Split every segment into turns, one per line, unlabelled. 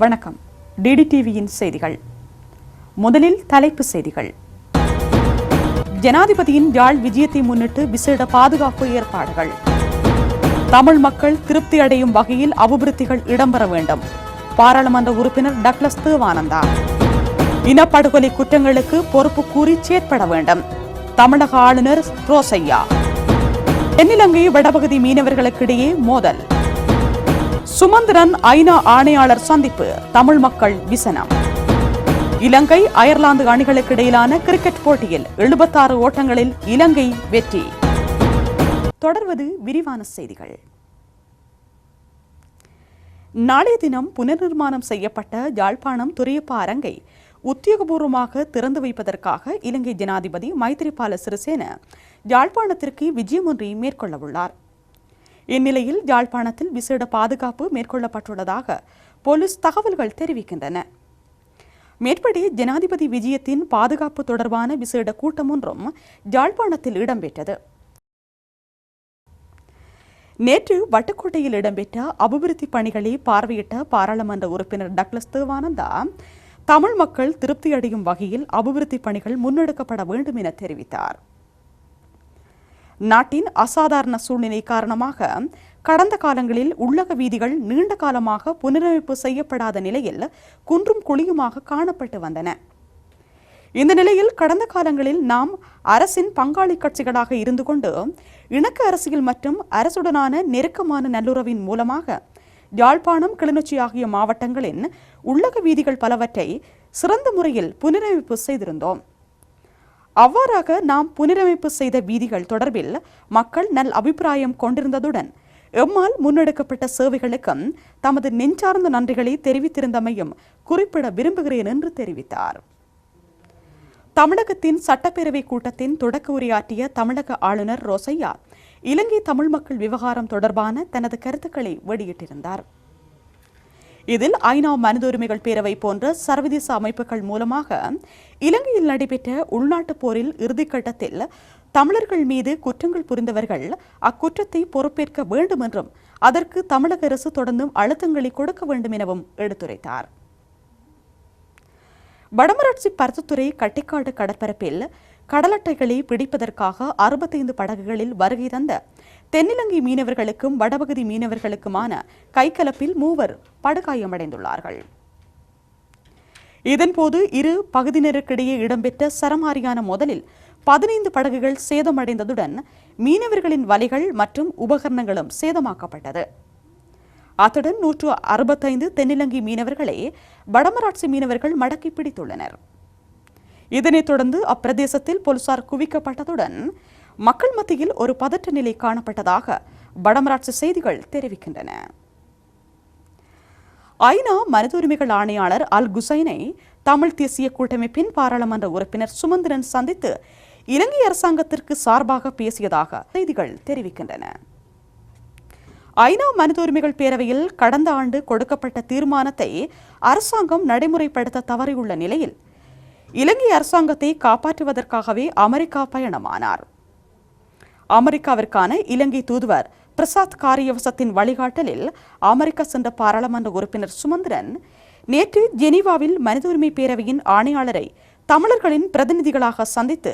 வணக்கம். டிடிடிவியின் செய்திகள். முதலில் தலைப்பு செய்திகள். ஜனாதிபதியின் யாழ் விஜயத்தை முன்னிட்டு விசேட பாதுகாப்பு ஏற்பாடுகள். தமிழ் மக்கள் திருப்தி அடையும் வகையில் அபிவிருத்திகள் இடம்பெற வேண்டும். பாராளுமன்ற உறுப்பினர் டக்ளஸ் தேவானந்தா. இனப்படுகொலை குற்றங்களுக்கு பொறுப்பு கூறி செயற்பட வேண்டும். தமிழக ஆளுநர் ரோசையா தென்னிலங்கை வடபகுதி மீனவர்களுக்கிடையே மோதல். சுமந்திரன் ஐநா ஆணையாளர் சந்திப்பு தமிழ் மக்கள் விசனம். இலங்கை அயர்லாந்து அணிகளுக்கு இடையிலான கிரிக்கெட் போட்டியில் எழுபத்தாறு ஓட்டங்களில் இலங்கை வெற்றி. தொடர்வது விரிவான செய்திகள். நாளைய தினம் புனர்நிர்மாணம் செய்யப்பட்ட யாழ்ப்பாணம் துரியப்பா அரங்கை உத்தியோகபூர்வமாக திறந்து வைப்பதற்காக இலங்கை ஜனாதிபதி மைத்திரிபால சிறிசேன யாழ்ப்பாணத்திற்கு விஜயம் ஒன்றை மேற்கொள்ளவுள்ளார் இந்நிலையில் யாழ்ப்பாணத்தில் விசேட பாதுகாப்பு மேற்கொள்ளப்பட்டுள்ளதாக போலீஸ் தகவல்கள் தெரிவிக்கின்றன. மேற்படி ஜனாதிபதி விஜயத்தின் பாதுகாப்பு தொடர்பான விசேட கூட்டம் ஒன்றும் யாழ்ப்பாணத்தில் இடம்பெற்றது. நேற்று வட்டுக்கோட்டையில் இடம்பெற்ற அபிவிருத்தி பணிகளை பார்வையிட்ட பாராளுமன்ற உறுப்பினர் டக்ளஸ் தேவானந்தா தமிழ் மக்கள் திருப்தியடையும் வகையில் அபிவிருத்தி பணிகள் முன்னெடுக்கப்பட வேண்டும் என தெரிவித்தார். நாட்டின் அசாதாரண சூழ்நிலை காரணமாக கடந்த காலங்களில் உள்ளக வீதிகள் நீண்ட காலமாக புனரமைப்பு செய்யப்படாத நிலையில் குன்றும் குழியுமாக காணப்பட்டு வந்தன. இந்த நிலையில் கடந்த காலங்களில் நாம் அரசின் பங்காளி கட்சிகளாக இருந்து கொண்டு இணக்க அரசியல் மற்றும் அரசுடனான நெருக்கமான நல்லுறவின் மூலமாக யாழ்ப்பாணம் கிளிநொச்சி ஆகிய மாவட்டங்களின் உள்ளக வீதிகள் பலவற்றை சிறந்த முறையில் புனரமைப்பு செய்திருந்தோம். அவ்வாறாக நாம் புனரமைப்பு செய்த வீதிகள் தொடர்பில் மக்கள் நல் அபிப்பிராயம் கொண்டிருந்ததுடன் எம்மால் முன்னெடுக்கப்பட்ட சேவைகளுக்கும் தமது நெஞ்சார்ந்த நன்றிகளை தெரிவித்திருந்தமையும் குறிப்பிட விரும்புகிறேன் என்று தெரிவித்தார். தமிழகத்தின் சட்டப்பேரவை கூட்டத்தின் தொடக்க உரையாற்றிய தமிழக ஆளுநர் ரோசையா இலங்கை தமிழ் மக்கள் விவகாரம் தொடர்பான தனது கருத்துக்களை வெளியிட்டிருந்தார். இதில் ஐநா மனித உரிமைகள் பேரவை போன்ற சர்வதேச அமைப்புகள் மூலமாக இலங்கையில் நடைபெற்ற உள்நாட்டு போரில் இறுதிக்கட்டத்தில் தமிழர்கள் மீது குற்றங்கள் புரிந்தவர்கள் அக்குற்றத்தை பொறுப்பேற்க வேண்டும் என்றும் அதற்கு தமிழக அரசு தொடர்ந்தும் அழுத்தங்களை கொடுக்க வேண்டும் எனவும் எடுத்துரைத்தார். வடமராட்சி பருத்தத்துறை கட்டிக்காடு கடற்பரப்பில் கடலட்டைகளை பிடிப்பதற்காக அறுபத்தைந்து படகுகளில் வருகை தந்த தென்னிலங்கை மீனவர்களுக்கும் வடபகுதி மீனவர்களுக்குமான கைகலப்பில் மூவர் படுகாயமடைந்துள்ளார்கள். இதன்போது இரு பகுதியினருக்கிடையே இடம்பெற்ற சரமாரியான மோதலில் பதினைந்து படகுகள் சேதமடைந்ததுடன் மீனவர்களின் வலைகள் மற்றும் உபகரணங்களும் சேதமாக்கப்பட்டது. அத்துடன் நூற்று அறுபத்தைந்து தென்னிலங்கை மீனவர்களை வடமராட்சி மீனவர்கள் மடக்கி பிடித்துள்ளனர் இதனைத் தொடர்ந்து அப்பிரதேசத்தில் போலீசார் குவிக்கப்பட்டதுடன் மக்கள் மத்தியில் ஒரு பதற்ற நிலை காணப்பட்டதாக வடமராட்சி செய்திகள் தெரிவிக்கின்றன. ஐநா மனித உரிமைகள் ஆணையாளர் அல் குசைனை தமிழ் தேசிய கூட்டமைப்பின் பாராளுமன்ற உறுப்பினர் சுமந்திரன் சந்தித்து இலங்கை அரசாங்கத்திற்கு சார்பாக பேசியதாக செய்திகள் தெரிவிக்கின்றன. ஐநா மனித உரிமைகள் பேரவையில் கடந்த ஆண்டு கொடுக்கப்பட்ட தீர்மானத்தை அரசாங்கம் நடைமுறைப்படுத்த தவறியுள்ள நிலையில் இலங்கை அரசாங்கத்தை காப்பாற்றுவதற்காகவே அமெரிக்கா பயணமானார். அமெரிக்காவிற்கான இலங்கை தூதுவர் பிரசாத் காரியவசத்தின் வழிகாட்டலில் அமெரிக்கா சென்ற பாராளுமன்ற உறுப்பினர் சுமந்திரன் நேற்று ஜெனீவாவில் மனித உரிமை பேரவையின் ஆணையாளரை தமிழர்களின் பிரதிநிதிகளாக சந்தித்து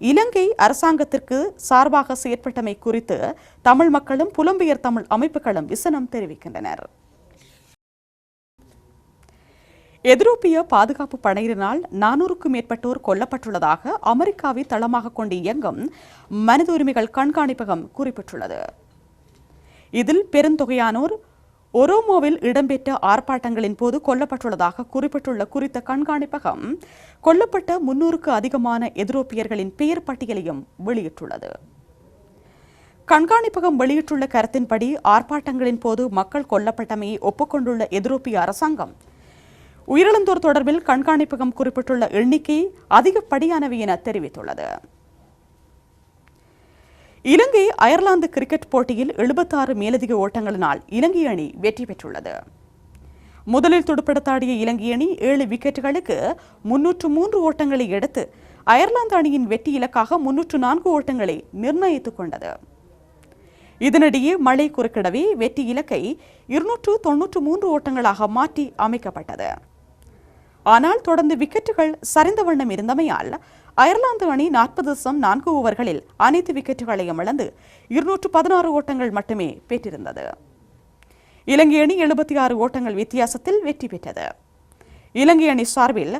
இலங்கை அரசாங்கத்திற்கு சார்பாக செயற்பட்டமை குறித்து தமிழ் மக்களும் புலம்பெயர் தமிழ் அமைப்புகளும் விசனம் தெரிவிக்கின்றனர். எதிரோப்பிய பாதுகாப்பு படையினரால் நானூறுக்கும் மேற்பட்டோர் கொல்லப்பட்டுள்ளதாக அமெரிக்காவை தளமாக கொண்டு இயங்கும் மனித உரிமைகள் கண்காணிப்பகம் குறிப்பிட்டுள்ளது. இதில் பெருந்தொகையானோர் ஒரோமோவில் இடம்பெற்ற ஆர்ப்பாட்டங்களின் போது கொல்லப்பட்டுள்ளதாக குறிப்பிட்டுள்ள குறித்த கண்காணிப்பகம் கொல்லப்பட்ட முன்னூறுக்கு அதிகமான எதிரோப்பியர்களின் பெயர் பட்டியலையும் வெளியிட்டுள்ளது. கண்காணிப்பகம் வெளியிட்டுள்ள கருத்தின்படி ஆர்ப்பாட்டங்களின் போது மக்கள் கொல்லப்பட்டமையை ஒப்புக்கொண்டுள்ள எதிரோப்பிய அரசாங்கம் உயிரிழந்தோர் தொடர்பில் கண்காணிப்பகம் குறிப்பிட்டுள்ள எண்ணிக்கை அதிகப்படியானவை என தெரிவித்துள்ளது. இலங்கை அயர்லாந்து கிரிக்கெட் போட்டியில் எழுபத்தாறு மேலதிக ஓட்டங்களினால் இலங்கை அணி வெற்றி பெற்றுள்ளது. முதலில் துடுப்படுத்தாடிய இலங்கை அணி ஏழு விக்கெட்டுகளுக்கு முன்னூற்று மூன்று ஓட்டங்களை எடுத்து அயர்லாந்து அணியின் வெற்றி இலக்காக முன்னூற்று நான்கு ஓட்டங்களை நிர்ணயித்துக் கொண்டது. இதனிடையே மழை குறுக்கிடவே வெற்றி இலக்கை இருநூற்று தொன்னூற்று மூன்று ஓட்டங்களாக மாற்றி அமைக்கப்பட்டது. ஆனால் தொடர்ந்து விக்கெட்டுகள் சரிந்த வண்ணம் இருந்தமையால் அயர்லாந்து அணி நாற்பது தசம் நான்கு ஓவர்களில் அனைத்து விக்கெட்டுகளையும் இழந்து இருநூற்று பதினாறு ஓட்டங்கள் மட்டுமே பெற்றிருந்தது. இலங்கை அணி எழுபத்தி ஆறு ஓட்டங்கள் வித்தியாசத்தில் வெற்றி பெற்றது. இலங்கை அணி சார்பில்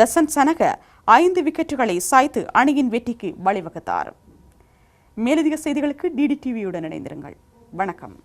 தசன் சனக ஐந்து விக்கெட்டுகளை சாய்த்து அணியின் வெற்றிக்கு வழிவகுத்தார். மேலதிக செய்திகளுக்கு டிடி டிவியுடன் இணைந்திருங்கள். வணக்கம்.